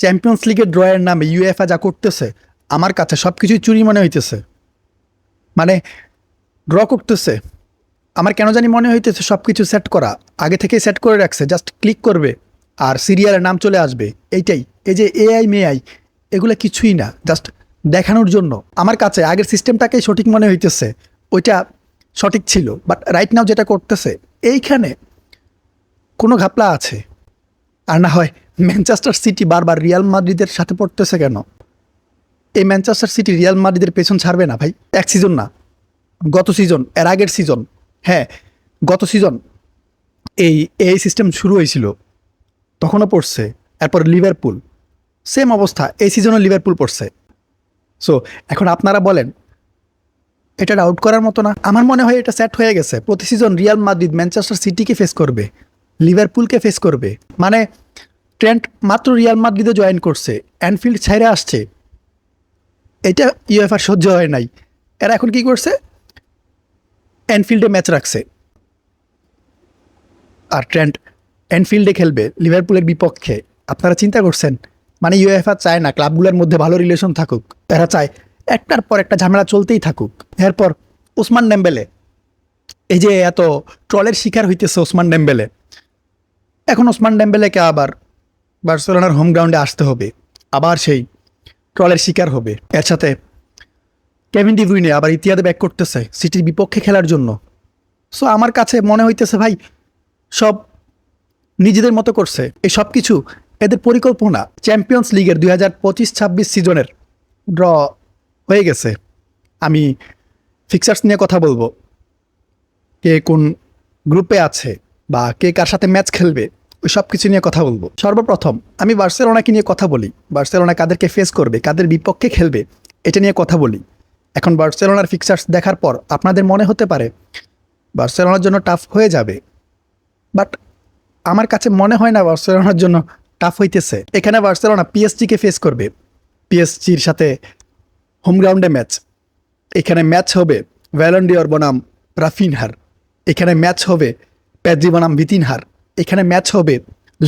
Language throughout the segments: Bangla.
চ্যাম্পিয়ন্স লিগের ড্রয়ের নামে ইউএফআ যা করতেছে, আমার কাছে সব কিছুই চুরি মনে হইতেছে। মানে ড্র করতেছে। আমার কেন জানি মনে হইতেছে সব কিছু সেট করা। আগে থেকেই সেট করে রাখছে জাস্ট ক্লিক করবে আর সিরিয়ালের নাম চলে আসবে। এইটাই। এই যে এআই মেআই এগুলো কিছুই না জাস্ট দেখানোর জন্য। আমার কাছে আগের সিস্টেমটাকেই সঠিক মনে হইতেছে। ওইটা সঠিক ছিল। বাট রাইট নাও যেটা করতেছে, এইখানে কোনো ঘাপলা আছে। আর না হয় ম্যানচেস্টার সিটি বারবার রিয়াল মাদ্রিদের সাথে পড়তেছে কেন? এই ম্যানচেস্টার সিটি রিয়াল মাদ্রিদের পেছন ছাড়বে না ভাই? এক সিজন না। গত সিজন এর আগের সিজন হ্যাঁ গত সিজন এই এই সিস্টেম শুরু হয়েছিল। তখনও পড়ছে। এরপর লিভারপুল সেম অবস্থা, এই সিজনও লিভারপুল পড়ছে। সো এখন আপনারা বলেন, এটা আউট করার মতো না? আমার মনে হয় এটা সেট হয়ে গেছে। প্রতি সিজন রিয়াল মাদ্রিদ ম্যানচেস্টার সিটিকে ফেস করবে। লিভারপুলকে ফেস করবে। মানে ট্রেন্ট মাত্র রিয়াল মাদ্রিদে জয়েন করছে, অ্যানফিল্ড ছাইরে আসছে। এটা ইউএফআর সহ্য হয় নাই। এরা এখন কি করছে? অ্যানফিল্ডে ম্যাচ রাখছে। আর ট্রেন্ট অ্যানফিল্ডে খেলবে লিভারপুলের বিপক্ষে। আপনারা চিন্তা করছেন মানে ইউএফআ চায় না, ক্লাবগুলোর মধ্যে ভালো রিলেশন থাকুক। এরা চায় একটার পর একটা ঝামেলা চলতেই থাকুক। এরপর ওসমান ডেম্বেলে, এই যে এত ট্রলের শিকার হইতেছে ওসমান ডেম্বেলে। এখন ওসমান ডেম্বেলেকে আবার বার্সেলোনার হোম গ্রাউন্ডে আসতে হবে। আবার সেই ট্রলের শিকার হবে। এর সাথে কেভিন ডিভুইনে আবার ইতিহাদে ব্যাক করতেছে সিটির বিপক্ষে খেলার জন্য। সো আমার কাছে মনে হইতেছে ভাই, সব নিজেদের মতো করছে। এই সব কিছু এদের পরিকল্পনা চ্যাম্পিয়ন্স লিগের দুই হাজার পঁচিশ ছাব্বিশ সিজনের ড্র হয়ে গেছে। আমি ফিক্সার্স নিয়ে কথা বলব। কে কোন গ্রুপে আছে বা কে কার সাথে ম্যাচ খেলবে। ওই সব কিছু নিয়ে কথা বলব। সর্বপ্রথম, আমি বার্সেলোনাকে নিয়ে কথা বলি। বার্সেলোনা কাদেরকে ফেস করবে, কাদের বিপক্ষে খেলবে, এটা নিয়ে কথা বলি। এখন বার্সেলোনার ফিক্সার্স দেখার পর আপনাদের মনে হতে পারে, বার্সেলোনার জন্য টাফ হয়ে যাবে। বাট আমার কাছে মনে হয় না বার্সেলোনার জন্য টাফ হইতেছে। এখানে বার্সেলোনা পিএসজিকে ফেস করবে। পিএসজির সাথে হোম গ্রাউন্ডে ম্যাচ এখানে ম্যাচ হবে ভ্যালেন্ডিওর বনাম রাফিনহার। এখানে ম্যাচ হবে প্যাজি বনাম ভিতিনহার। এখানে ম্যাচ হবে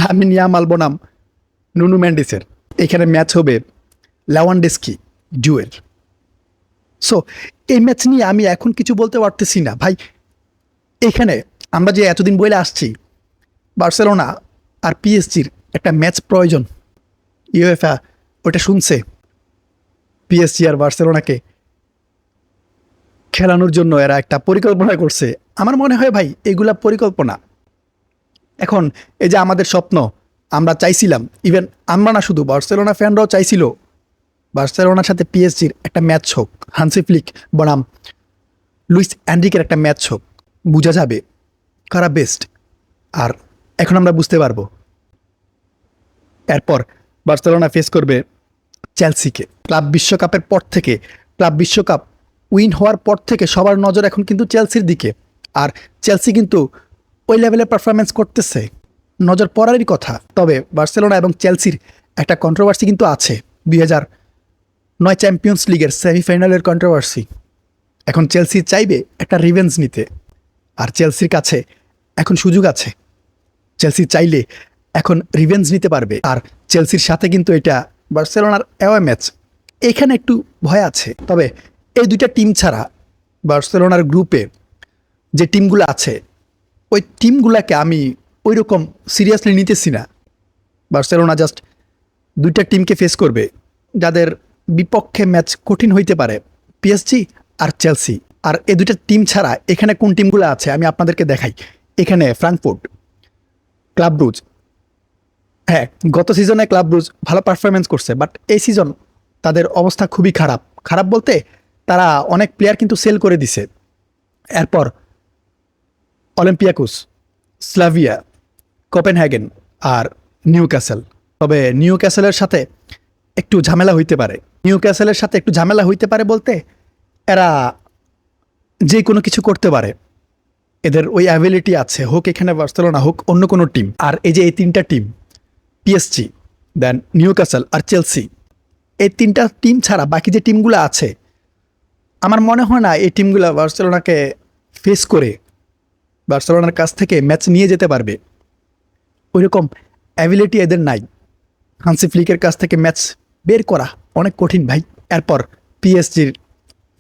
লামিন ইয়ামাল বনাম, নুনু ম্যান্ডিসের। এখানে ম্যাচ হবে লাওয়ান্ডেস্কি জুয়েল সো এই ম্যাচ নিয়ে আমি এখন কিছু বলতে পারতেছি না। ভাই, এখানে আমরা যে এতদিন বলে আসছি, বার্সেলোনা আর পিএসজির একটা ম্যাচ প্রয়োজন। ইউএফআ ওটা শুনছে, পিএসজি আর বার্সেলোনাকে খেলানোর জন্য এরা একটা পরিকল্পনা করছে। আমার মনে হয় ভাই, এগুলা পরিকল্পনা এখন এই যে আমাদের স্বপ্ন, আমরা চাইছিলাম ইভেন আমরা না শুধু, বার্সেলোনা ফ্যানরাও চাইছিল, বার্সেলোনার সাথে পিএসজির একটা ম্যাচ হোক হানসি ফ্লিক বনাম, লুইস অ্যান্ড্রিকের একটা ম্যাচ হোক, বোঝা যাবে কারা বেস্ট আর এখন আমরা বুঝতে পারব, এরপর বার্সেলোনা ফেস করবে চেলসিকে ক্লাব বিশ্বকাপের পর থেকে ক্লাব বিশ্বকাপ উইন হওয়ার পর থেকে সবার নজর এখন কিন্তু চেলসির দিকে। আর চেলসি কিন্তু ওই লেভেলে পারফরমেন্স করতেছে। নজর পড়ারই কথা। তবে বার্সেলোনা এবং চেলসির একটা কন্ট্রোভার্সি কিন্তু আছে। দুই হাজার নয় চ্যাম্পিয়ন্স লিগের সেমিফাইনালের কন্ট্রোভার্সি এখন চেলসি চাইবে একটা রিভেন্স নিতে। আর চেলসির কাছে এখন সুযোগ আছে। চেলসি চাইলে এখন রিভেন্স নিতে পারবে। আর চেলসির সাথে কিন্তু এটা বার্সেলোনার অ্যাওয়ে ম্যাচ এখানে একটু ভয় আছে। তবে এই দুইটা টিম ছাড়া বার্সেলোনার গ্রুপে যে টিমগুলো আছে ওই টিমগুলোকে আমি ওই রকম সিরিয়াসলি নিতেছি না। বার্সেলোনা জাস্ট দুইটা টিমকে ফেস করবে, যাদের বিপক্ষে ম্যাচ কঠিন হইতে পারে পিএসজি আর চেলসি আর এ দুইটা টিম ছাড়া এখানে কোন টিমগুলো আছে, আমি আপনাদেরকে দেখাই। এখানে ফ্রাঙ্কফুর্ট ক্লাব ব্রুজ হ্যাঁ গত সিজনে ক্লাব ব্রুজ ভালো পারফরমেন্স করছে বাট এই সিজন তাদের অবস্থা খুবই খারাপ। খারাপ বলতে তারা অনেক প্লেয়ার কিন্তু সেল করে দিছে। এরপর অলিম্পিয়াকুস স্লাভিয়া কোপেনহ্যাগেন আর নিউ ক্যাসেল তবে নিউ ক্যাসেলের সাথে একটু ঝামেলা হইতে পারে। নিউ ক্যাসেলের সাথে একটু ঝামেলা হইতে পারে বলতে এরা যে কোনো কিছু করতে পারে। এদের ওই অ্যাবিলিটি আছে, হোক এখানে বার্সেলোনা হোক অন্য কোনো টিম আর এই যে এই তিনটা team PSG then Newcastle আর চেলসি এই তিনটা টিম ছাড়া বাকি যে টিমগুলো আছে, আমার মনে হয় না এই টিমগুলো বার্সেলোনাকে ফেস করে বার্সেলোনার কাছ থেকে ম্যাচ নিয়ে যেতে পারবে। ওইরকম অ্যাবিলিটি এদের নাই। হান্সি ফ্লিকের কাছ থেকে ম্যাচ বের করা অনেক কঠিন ভাই। এরপর পিএসজির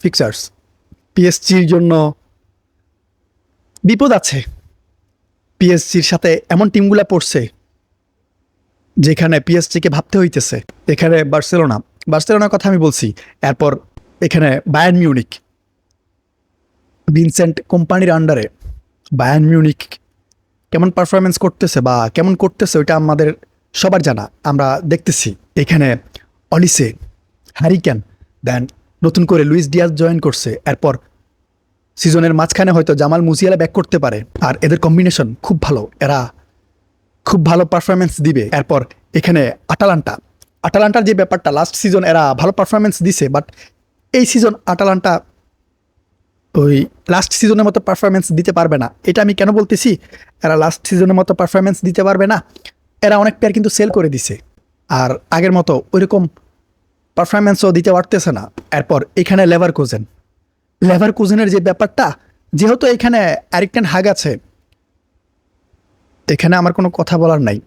ফিক্সার্স পিএসজির জন্য বিপদ আছে। পিএসজির সাথে এমন টিমগুলা পড়ছে, যেখানে পিএসজিকে ভাবতে হইতেছে। এখানে বার্সেলোনা, বার্সেলোনার কথা আমি বলছি। এরপর এখানে বায়ান মিউনিক ভিনসেন্ট কোম্পানির আন্ডারে বায়ান মিউনিক কেমন পারফরমেন্স করতেছে বা কেমন করতেছে ওইটা আমাদের সবার জানা। আমরা দেখতেছি এখানে অলিসে হ্যারিক্যান দেন নতুন করে লুইস ডিয়াজ জয়েন করছে। এরপর সিজনের মাঝখানে হয়তো জামাল মুসিয়ালা ব্যাক করতে পারে আর এদের কম্বিনেশন খুব ভালো। এরা খুব ভালো পারফরমেন্স দিবে। এরপর এখানে আটালান্টা। আটালান্টার যে ব্যাপারটা লাস্ট সিজন এরা ভালো পারফরমেন্স দিছে বাট এই সিজন আটালান্টা ওই লাস্ট সিজনের মতো পারফরমেন্স দিতে পারবে না। এটা আমি কেন বলতেছি? এরা লাস্ট সিজনের মতো পারফরমেন্স দিতে পারবে না। এরা অনেক প্লেয়ার কিন্তু সেল করে দিছে। আর আগের মতো ওইরকম পারফরমেন্সও দিতে পারতেছে না। এরপর এখানে লেভার কোজেন লেভার কোজেনের যে ব্যাপারটা, যেহেতু এখানে অ্যারিকটেন হাগ আছে, এখানে আমার কোনো কথা বলার নাই।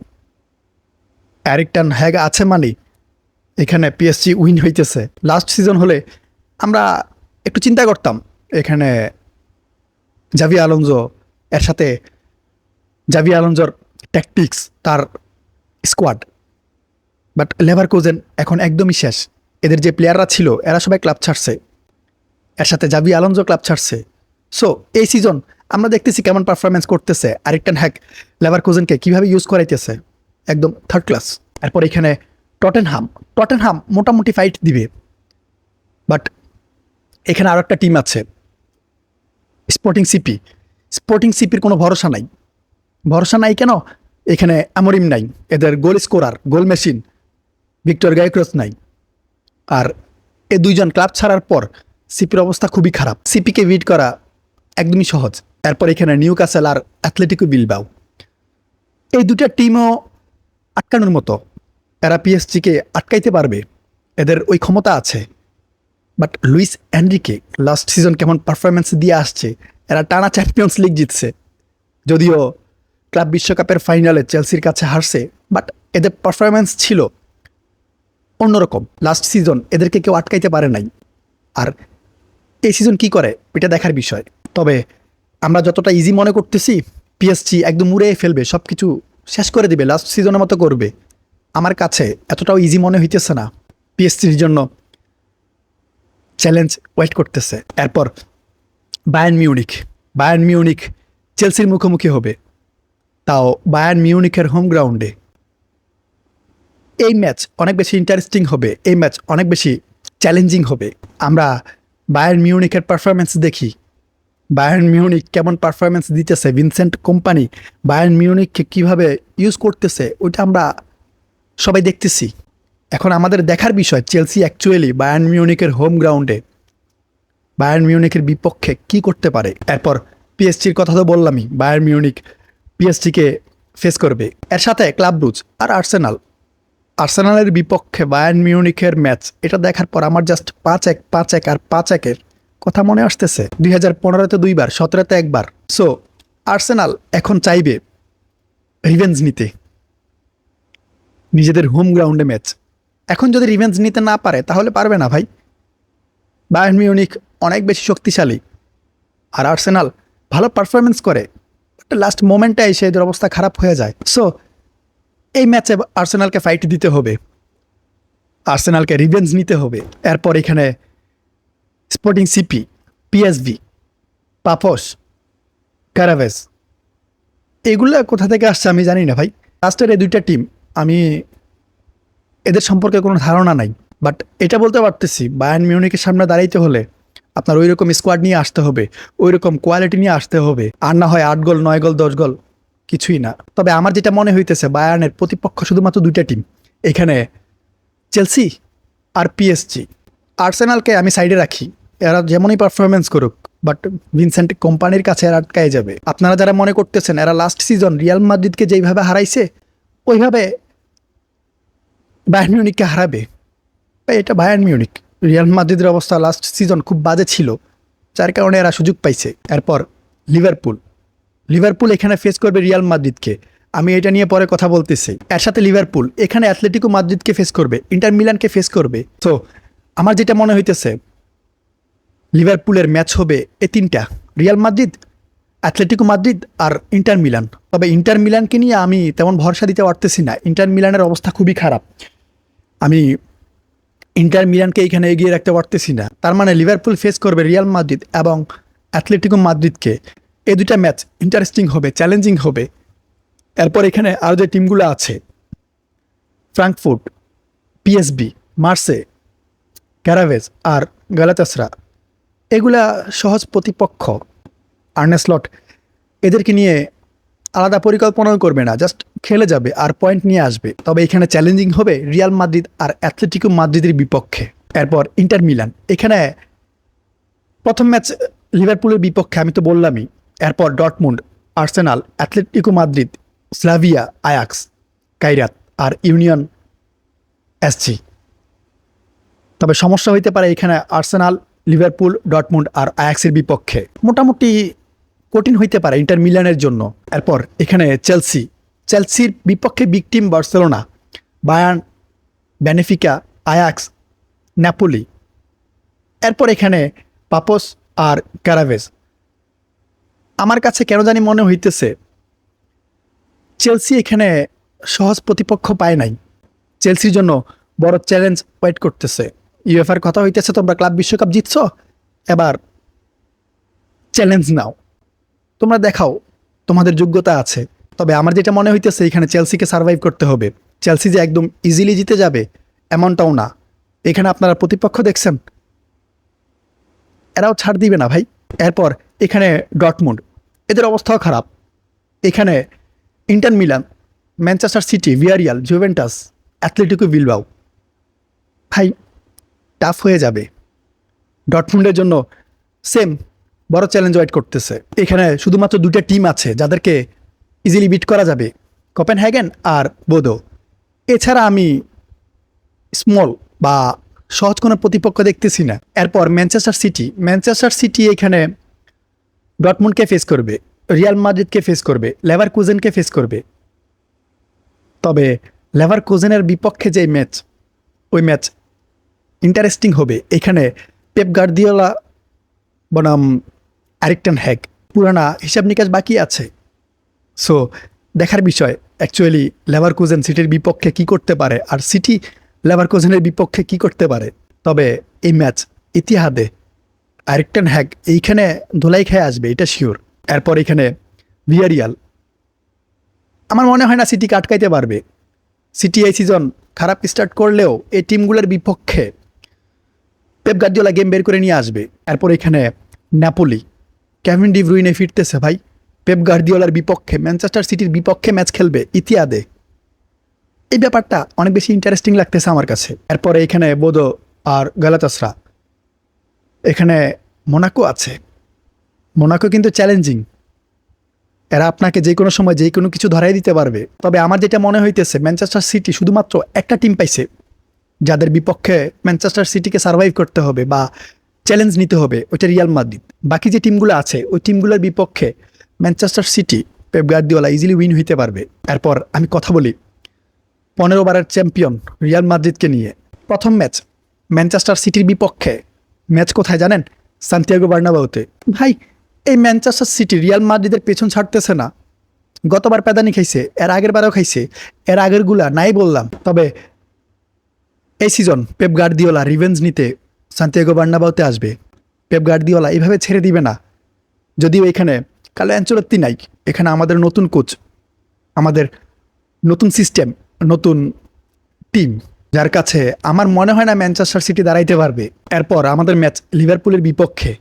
অ্যারিকটন হ্যাগ আছে মানে এখানে পিএসজি উইন হইতেছে। লাস্ট সিজন হলে আমরা একটু চিন্তা করতাম এখানে জাভি আলonso এর সাথে জাভি আলonsoর ট্যাকটিক্স তার স্কোয়াড বাট লেভার কোজেন এখন একদমই শেষ। এদের যে প্লেয়াররা ছিল, এরা সবাই ক্লাব ছাড়ছে। এর সাথে জাভি আলonso ক্লাব ছাড়ছে। সো এই সিজন আমরা দেখতেছি কেমন পারফরমেন্স করতেছে আরেকটান হ্যাক লেভার কোজেনকে কীভাবে ইউজ করাইতেছে। একদম থার্ড ক্লাস এরপর এখানে টটেনহাম টটেনহাম মোটামুটি ফাইট দিবে। বাট এখানে আরও একটা টিম আছে। স্পোর্টিং সিপি স্পোর্টিং সিপির কোনো ভরসা নাই। ভরসা নাই কেন? এখানে আমরিম নাই। এদের goal scorer goal machine Victor Gyokeres নাই। আর এ দুইজন ক্লাব ছাড়ার পর সিপির অবস্থা খুবই খারাপ। সিপিকে বিট করা একদমই সহজ। এরপর এখানে নিউ কাসেল আর অ্যাথলেটিকো বিলবাও এই দুটা টিমও আটকানোর মতো। এরা পিএসজিকে আটকাইতে পারবে। এদের ওই ক্ষমতা আছে। বাট লুইস অ্যান্ড্রিকে লাস্ট সিজন কেমন পারফরমেন্স দিয়ে আসছে, এরা টানা চ্যাম্পিয়ন্স লিগ জিতছে। যদিও ক্লাব বিশ্বকাপের ফাইনালে চেলসির কাছে হারছে বাট এদের পারফরমেন্স ছিল অন্যরকম। লাস্ট সিজন এদেরকে কেউ আটকাইতে পারে নাই। আর এই সিজন কি করে, এটা দেখার বিষয়। তবে আমরা যতটা ইজি মনে করতেছি পিএসজি একদম উড়ে ফেলবে সব কিছু শেষ করে দিবে লাস্ট সিজনের মতো করবে। আমার কাছে এতটাও ইজি মনে হইতেছে না পিএসজির জন্য। চ্যালেঞ্জ ওয়েট করতেছে। এরপর বায়ান মিউনিক বায়ান মিউনিক চেলসির মুখোমুখি হবে। তাও বায়ান মিউনিকের হোম গ্রাউন্ডে এই ম্যাচ অনেক বেশি ইন্টারেস্টিং হবে। এই ম্যাচ অনেক বেশি চ্যালেঞ্জিং হবে। আমরা বায়ান মিউনিকের পারফরমেন্স দেখি। বায়ান মিউনিক কেমন পারফরমেন্স দিতেছে? ভিনসেন্ট কোম্পানি বায়ান মিউনিককে কীভাবে ইউজ করতেছে? ওইটা আমরা সবাই দেখতেছি। এখন আমাদের দেখার বিষয় চেলসি অ্যাকচুয়ালি বায়ান মিউনিকের হোম গ্রাউন্ডে বায়ান মিউনিকের বিপক্ষে কি করতে পারে? এরপর পিএসজির কথা তো বললামই বায়ান মিউনিক পিএসজিকে ফেস করবে। এর সাথে ক্লাব ব্রুজ আর আর্সেনাল আর্সেনালের বিপক্ষে বায়ান মিউনিকের ম্যাচ এটা দেখার পর আমার জাস্ট পাঁচ এক পাঁচ এক আর পাঁচ একের কথা মনে আসতেছে। দুই হাজার পনেরোতে দুইবার, সতেরোতে একবার। সো আর্সেনাল এখন চাইবে রিভেঞ্জ নিতে। নিজেদের হোম গ্রাউন্ডে ম্যাচ এখন যদি রিভেঞ্জ নিতে না পারে, তাহলে পারবে না ভাই। বায়ার্ন মিউনিক অনেক বেশি শক্তিশালী। আর আর্সেনাল ভালো পারফরমেন্স করে। লাস্ট মোমেন্টে এসে এদের অবস্থা খারাপ হয়ে যায়। সো এই ম্যাচে আর্সেনালকে ফাইট দিতে হবে। আর্সেনালকে রিভেঞ্জ নিতে হবে। এরপর এখানে স্পোর্টিং সিপি পিএসভি পাপস ক্যারাভেস এগুলো কোথা থেকে আসছে আমি জানি না ভাই। লাস্টের এই দুইটা টিম আমি এদের সম্পর্কে কোনো ধারণা নাই। বাট এটা বলতে পারতেছি বায়ান মিউনিকের সামনে দাঁড়াইতে হলে আপনার ওই রকম স্কোয়াড নিয়ে আসতে হবে ওই রকম কোয়ালিটি নিয়ে আসতে হবে, আর না হয় আট গোল, নয় গোল, দশ গোল, কিছুই না। তবে আমার যেটা মনে হইতেছে বায়ানের প্রতিপক্ষ শুধুমাত্র দুইটা টিম এখানে চেলসি আর পিএসজি আর্সেনালকে আমি সাইডে রাখি, এরা যেমনই পারফরমেন্স করুক বাট ভিনসেন্ট কোম্পানির কাছে এরা আটকায় যাবে। আপনারা যারা মনে করতেছেন, এরা লাস্ট সিজন রিয়াল মাদ্রিদকে যেইভাবে হারাইছে, ওইভাবে বায়ার্ন মিউনিককে হারাবে। এটা বায়ার্ন মিউনিক রিয়াল মাদ্রিদের অবস্থা লাস্ট সিজন খুব বাজে ছিল, যার কারণে এরা সুযোগ পাইছে। এরপর লিভারপুল লিভারপুল এখানে ফেস করবে রিয়াল মাদ্রিদকে আমি এটা নিয়ে পরে কথা বলতেছি। এর সাথে লিভারপুল এখানে অ্যাথলেটিকো মাদ্রিদকে ফেস করবে ইন্টার মিলানকে ফেস করবে। তো আমার যেটা মনে হইতেছে লিভারপুলের ম্যাচ হবে এ তিনটা। রিয়াল মাদ্রিদ অ্যাথলেটিকো মাদ্রিদ আর ইন্টার মিলান তবে ইন্টার মিলানকে নিয়ে আমি তেমন ভরসা দিতে পারতেছি না। ইন্টার মিলানের অবস্থা খুবই খারাপ। আমি ইন্টার মিলানকে এখানে এগিয়ে রাখতে পারতেছি না। তার মানে লিভারপুল ফেস করবে রিয়াল মাদ্রিদ এবং অ্যাথলেটিকো মাদ্রিদকে এই দুটা ম্যাচ ইন্টারেস্টিং হবে চ্যালেঞ্জিং হবে। এরপর এখানে আরও যে টিমগুলো আছে ফ্রাঙ্কফুট পিএসবি মার্সে ক্যারাভেজ আর গালাতাসরা এগুলা সহজ প্রতিপক্ষ। আর্নেসলট এদেরকে নিয়ে আলাদা পরিকল্পনাও করবে না জাস্ট খেলে যাবে আর পয়েন্ট নিয়ে আসবে। তবে এখানে চ্যালেঞ্জিং হবে রিয়াল মাদ্রিদ আর অ্যাথলেটিকো মাদ্রিদের বিপক্ষে। এরপর ইন্টার মিলান এখানে প্রথম ম্যাচ লিভারপুলের বিপক্ষে আমি তো বললামই। এরপর Dortmund Arsenal Atletico Madrid Slavia Ajax Kairat আর ইউনিয়ন এসজি তবে সমস্যা হইতে পারে এখানে আর্সেনাল লিভারপুল ডটমুন্ড আর আয়াক্সের বিপক্ষে। মোটামুটি কঠিন হইতে পারে ইন্টার মিলানের জন্য। এরপর এখানে চেলসি। চেলসির বিপক্ষে big team Barcelona Bayern Benfica, Ajax, Napoli. এরপর এখানে পাপোস আর ক্যারাভেজ। আমার কাছে কেন জানি মনে হইতেছে, চেলসি এখানে সহজ প্রতিপক্ষ পায় নাই। চেলসির জন্য বড় চ্যালেঞ্জ ওয়েট করতেছে। ইউএফআর কথা হইতেছে, তোমরা ক্লাব বিশ্বকাপ জিতছ, এবার চ্যালেঞ্জ নাও। তোমরা দেখাও, তোমাদের যোগ্যতা আছে। তবে আমার যেটা মনে হইতেছে, এখানে চেলসিকে সার্ভাইভ করতে হবে। চেলসি যে একদম ইজিলি জিতে যাবে, এমনটাও না। এখানে আপনারা প্রতিপক্ষ দেখছেন? এরাও ছাড় দিবে না ভাই। এরপর এখানে ডটমুন্ড এদের অবস্থাও খারাপ। এখানে Inter Milan Manchester City Villarreal Juventus Atletico Bilbao ভাই টাফ হয়ে যাবে। ডটমুন্ডের জন্য সেম বড় চ্যালেঞ্জ ওয়েট করতেছে। এখানে শুধুমাত্র দুটা টিম আছে যাদেরকে ইজিলি বিট করা যাবে কপেন হ্যাগেন আর বোদো এছাড়া আমি স্মল বা সহজ কোনো প্রতিপক্ষ দেখতেছি না। এরপর ম্যানচেস্টার সিটি ম্যানচেস্টার সিটি এখানে ডটমুন্ডকে ফেস করবে রিয়াল মাদ্রিদকে ফেস করবে লেভার কুজেনকে ফেস করবে। তবে লেভার কুজেনের বিপক্ষে যে ম্যাচ ওই ম্যাচ ইন্টারেস্টিং হবে। এখানে পেপ গার্দিওলা বনাম আরেকটান হ্যাক। পুরানা হিসাব নিকাশ বাকি আছে। সো দেখার বিষয় অ্যাকচুয়ালি কুজেন সিটির বিপক্ষে কি করতে পারে? আর সিটি কুজেনের বিপক্ষে কি করতে পারে? তবে এই ম্যাচ ইতিহাদে আরেকটান হ্যাক, এইখানে ধোলাই খেয়ে আসবে, এটা শিওর এরপর এখানে ভিয়ারিয়াল আমার মনে হয় না সিটিকে আটকাইতে পারবে। সিটি এই সিজন খারাপ স্টার্ট করলেও এই টিমগুলোর বিপক্ষে পেপ গার্দিওলা গেম বের করে নিয়ে আসবে। এরপর এখানে ন্যাপোলি ক্যাভিন ডিভ্রুইনে ফিরতেছে ভাই। পেপ গার্দিওলার বিপক্ষে ম্যানচেস্টার সিটির বিপক্ষে ম্যাচ খেলবে ইতিহাদে। এই ব্যাপারটা অনেক বেশি ইন্টারেস্টিং লাগতেছে আমার কাছে। এরপরে এখানে বোদো আর গালাতাসরা। এখানে মোনাকো আছে। মোনাকো কিন্তু চ্যালেঞ্জিং এরা আপনাকে যে কোনো সময় যে কোনো কিছু ধরাই দিতে পারবে। তবে আমার যেটা মনে হইতেছে ম্যানচেস্টার সিটি শুধুমাত্র একটা টিম পাইছে, যাদের বিপক্ষে ম্যানচেস্টার সিটিকে সার্ভাইভ করতে হবে বা চ্যালেঞ্জ নিতে হবে, ওইটা রিয়াল মাদ্রিদ বাকি যে টিমগুলো আছে, ওই টিমগুলোর বিপক্ষে Manchester City Pep Guardiola easily win হইতে পারবে। এরপর আমি কথা বলি পনেরো বারের চ্যাম্পিয়ন রিয়াল মাদ্রিদকে নিয়ে। প্রথম ম্যাচ ম্যানচেস্টার সিটির বিপক্ষে। ম্যাচ কোথায় জানেন? সান্তিয়াগো বার্নাবাউতে ভাই, এই ম্যানচেস্টার সিটি রিয়াল মাদ্রিদের পেছন ছাড়তেছে না। গতবার প্যাদানি খাইছে, এর আগের বারও খাইছে, এর আগেরগুলা নাই বললাম। তবে এই সিজন পেপ গার্দিওলা রিভেঞ্জ নিতে সান্তিয়াগো বার্নাবাউতে আসবে। পেপ গার্দিওলা এইভাবে ছেড়ে দিবে না। যদিও এখানে কালো অ্যাঞ্চলত্তি নাই। এখানে আমাদের নতুন কোচ, আমাদের নতুন সিস্টেম, নতুন টিম, যার কাছে আমার মনে হয় না ম্যানচেস্টার সিটি দাঁড়াইতে পারবে। এরপর আমাদের ম্যাচ লিভারপুলের বিপক্ষে।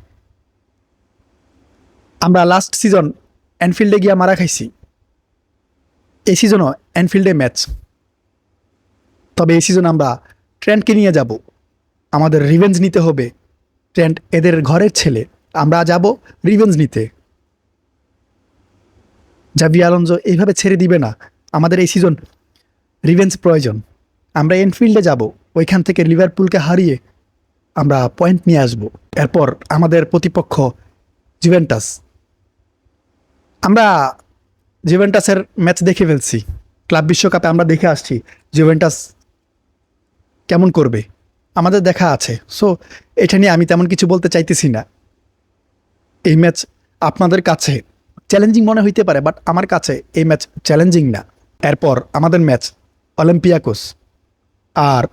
আমরা লাস্ট সিজন অ্যানফিল্ডে গিয়া মারা খাইছি। এই সিজনও অ্যানফিল্ডে ম্যাচ তবে এই সিজন আমরা ট্রেন্ডকে নিয়ে যাব। আমাদের রিভেঞ্জ নিতে হবে। ট্রেন্ড এদের ঘরের ছেলে। আমরা যাব রিভেঞ্জ নিতে। জাভি আলonso এইভাবে ছেড়ে দিবে না। আমাদের এই সিজন রিভেঞ্জ প্রয়োজন। আমরা এনফিল্ডে যাব। ওইখান থেকে লিভারপুলকে হারিয়ে আমরা পয়েন্ট নিয়ে আসব। এরপর আমাদের প্রতিপক্ষ জুভেন্টাস আমরা জুভেন্টাসের ম্যাচ দেখে ফেলছি। ক্লাব বিশ্বকাপে আমরা দেখে আসছি জুভেন্টাস কেমন করবে। আমাদের দেখা আছে। সো এটা নিয়ে আমি তেমন কিছু বলতে চাইতেছি না। এই ম্যাচ আপনাদের কাছে চ্যালেঞ্জিং মনে হইতে পারে বাট আমার কাছে এই ম্যাচ চ্যালেঞ্জিং না। এরপর আমাদের ম্যাচ অলিম্পিয়াকোস আর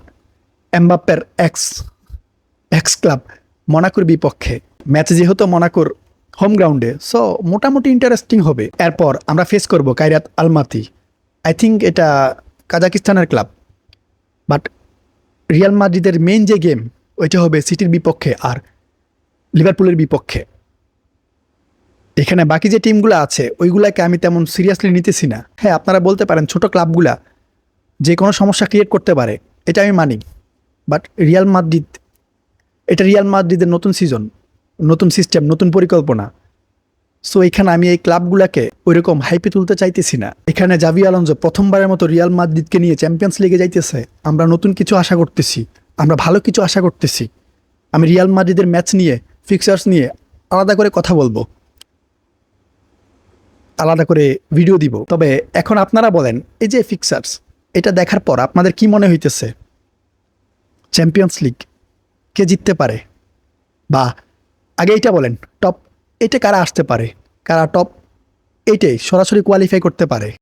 এমবাপ্পের এক্স এক্স ক্লাব মনাকুর বিপক্ষে। ম্যাচ যেহেতু মনাকুর হোম গ্রাউন্ডে সো মোটামুটি ইন্টারেস্টিং হবে। এরপর আমরা ফেস করব কাইরাত আলমাতি। আই থিঙ্ক এটা কাজাকিস্তানের ক্লাব বাট রিয়াল মাদ্রিদের মেন যে গেম ওইটা হবে সিটির বিপক্ষে আর লিভারপুলের বিপক্ষে। এখানে বাকি যে টিমগুলো আছে, ওইগুলাকে আমি তেমন সিরিয়াসলি নিতেছি না। হ্যাঁ আপনারা বলতে পারেন ছোট ক্লাবগুলা যে কোনো সমস্যা ক্রিয়েট করতে পারে, এটা আমি মানি। বাট রিয়াল মাদ্রিদ এটা রিয়াল মাদ্রিদের নতুন সিজন নতুন সিস্টেম নতুন পরিকল্পনা। সো এখানে আমি এই ক্লাবগুলোকে ওইরকম হাইপে তুলতে চাইতেছি না। এখানে জাভি আলonso প্রথমবারের মতো রিয়াল মাদ্রিদকে নিয়ে চ্যাম্পিয়ন্স লিগে যাইতেছে। আমরা নতুন কিছু আশা করতেছি। আমরা ভালো কিছু আশা করতেছি। আমি রিয়াল মাদ্রিদের ম্যাচ নিয়ে ফিক্সার্স নিয়ে আলাদা করে কথা বলব। আলাদা করে ভিডিও দিব। তবে এখন আপনারা বলেন, এই যে ফিক্সার্স এটা দেখার পর আপনাদের কি মনে হইতেছে? চ্যাম্পিয়ন্স লিগ কে জিততে পারে? বা আগে এইটা বলেন টপ এটা কারা আসতে পারে? কারা টপ এইটাই সরাসরি কোয়ালিফাই করতে পারে।